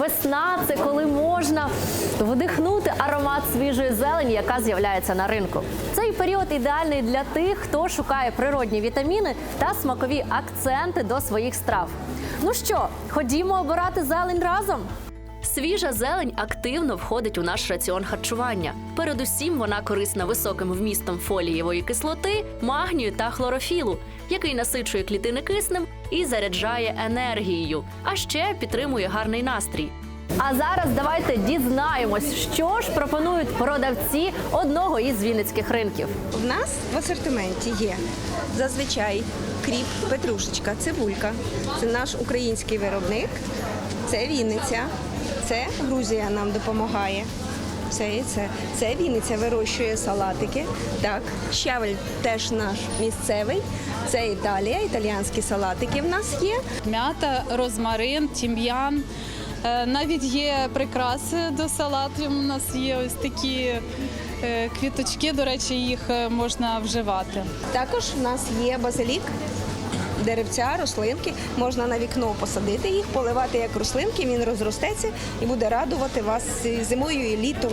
Весна це коли можна вдихнути аромат свіжої зелені, яка з'являється на ринку. Цей період ідеальний для тих, хто шукає природні вітаміни та смакові акценти до своїх страв. Ну що, ходімо обирати зелень разом? Свіжа зелень активно входить у наш раціон харчування. Передусім, вона корисна високим вмістом фолієвої кислоти, магнію та хлорофілу, який насичує клітини киснем і заряджає енергією, а ще підтримує гарний настрій. А зараз давайте дізнаємось, що ж пропонують продавці одного із вінницьких ринків. У нас в асортименті є зазвичай кріп, петрушечка, цибулька. Це наш український виробник, це Вінниця, це Грузія нам допомагає. Це і це. Це Вінниця вирощує салатики. Так, щавель теж наш місцевий. Це Італія, італіянські салатики в нас є. М'ята, розмарин, тім'ян. Е, Навіть є прикраси до салатів. У нас є ось такі е, квіточки, до речі, їх е, можна вживати. Також в нас є базилік, деревця, рослинки. Можна на вікно посадити їх, поливати як рослинки, він розростеться і буде радувати вас зимою і літом,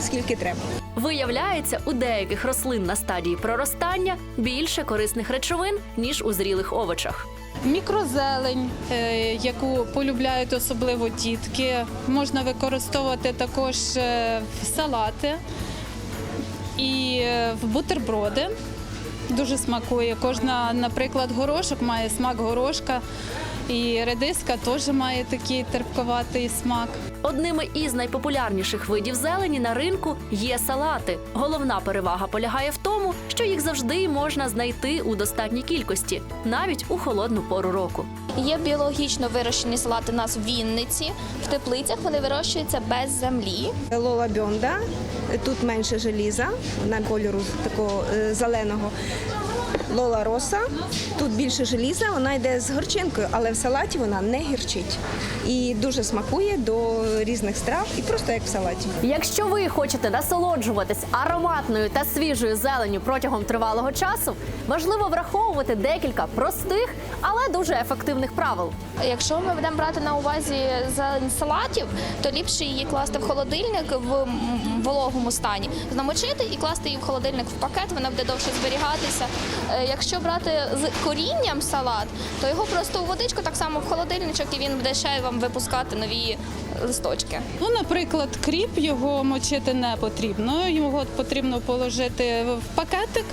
скільки треба. Виявляється, у деяких рослин на стадії проростання більше корисних речовин, ніж у зрілих овочах. Мікрозелень, е, яку полюбляють особливо дітки, можна використовувати також е, в салати і е, в бутерброди. Дуже смакує. Кожна, наприклад, горошок має смак горошка, і редиска теж має такий терпковатий смак. Одними із найпопулярніших видів зелені на ринку є салати. Головна перевага полягає в тому, що їх завжди можна знайти у достатній кількості, навіть у холодну пору року. Є біологічно вирощені салати у нас в Вінниці. В теплицях вони вирощуються без землі. Лола бьонда, тут менше желіза, на кольору такого е, зеленого. Лола роса, тут більше желіза, вона йде з горчинкою, але в салаті вона не гірчить. І дуже смакує до різних страв, і просто як в салаті. Якщо ви хочете насолоджуватись ароматною та свіжою зеленю протягом тривалого часу, важливо враховувати декілька простих, але дуже ефективних правил. Якщо ми будемо брати на увазі зелень салатів, то ліпше її класти в холодильник в вологому стані, намочити і класти її в холодильник в пакет, вона буде довше зберігатися. Е, Якщо брати з корінням салат, то його просто у водичку так само в холодильничок, і він буде ще вам випускати нові листочки. Ну, наприклад, кріп його мочити не потрібно. Його потрібно положити в пакетик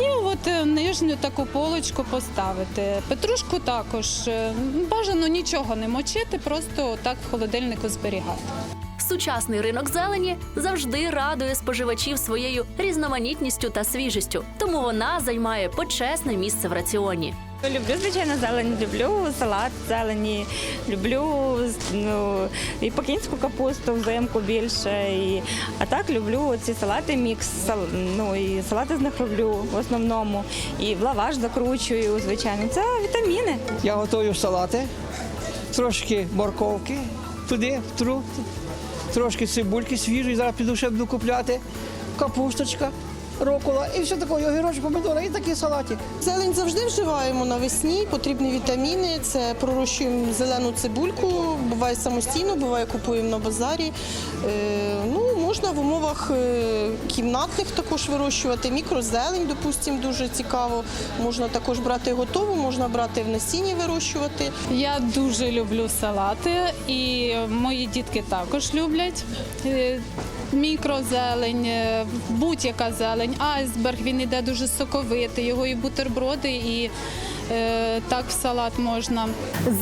і от е, нижню таку полочку поставити. Петрушку також е, бажано нічого не мочити, просто так в холодильнику зберігати. Сучасний ринок зелені завжди радує споживачів своєю різноманітністю та свіжістю, тому вона займає почесне місце в раціоні. Люблю, звичайно, зелень, люблю салат зелені, люблю ну, і покінську капусту взимку більше. І, а так люблю ці салати мікс, сал, ну, і салати з них роблю в основному. І лаваш закручую, звичайно. Це вітаміни. Я готую салати, трошки морковки туди, втру, трошки цибульки свіжої, зараз піду ще буду купляти, капусточка, рокола і все таке, огірочок, помідори, і такі салаті. Зелень завжди вживаємо навесні, потрібні вітаміни. Це пророщуємо зелену цибульку, буває самостійно, буває купуємо на базарі. Е, ну, можна в умовах е, кімнатних також вирощувати. Мікрозелень, допустимо, дуже цікаво. Можна також брати готову, можна брати в насінні вирощувати. Я дуже люблю салати, і мої дітки також люблять. Мікрозелень, е, будь-яка зелень, айсберг, він іде дуже соковитий, його і бутерброди, і е, так в салат можна.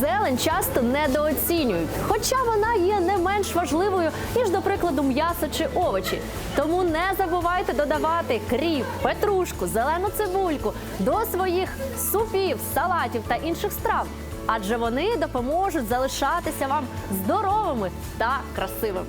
Зелень часто недооцінюють, хоча вона є не менш важливою, ніж, до прикладу, м'ясо чи овочі. Тому не забувайте додавати кріп, петрушку, зелену цибульку до своїх супів, салатів та інших страв. Адже вони допоможуть залишатися вам здоровими та красивими.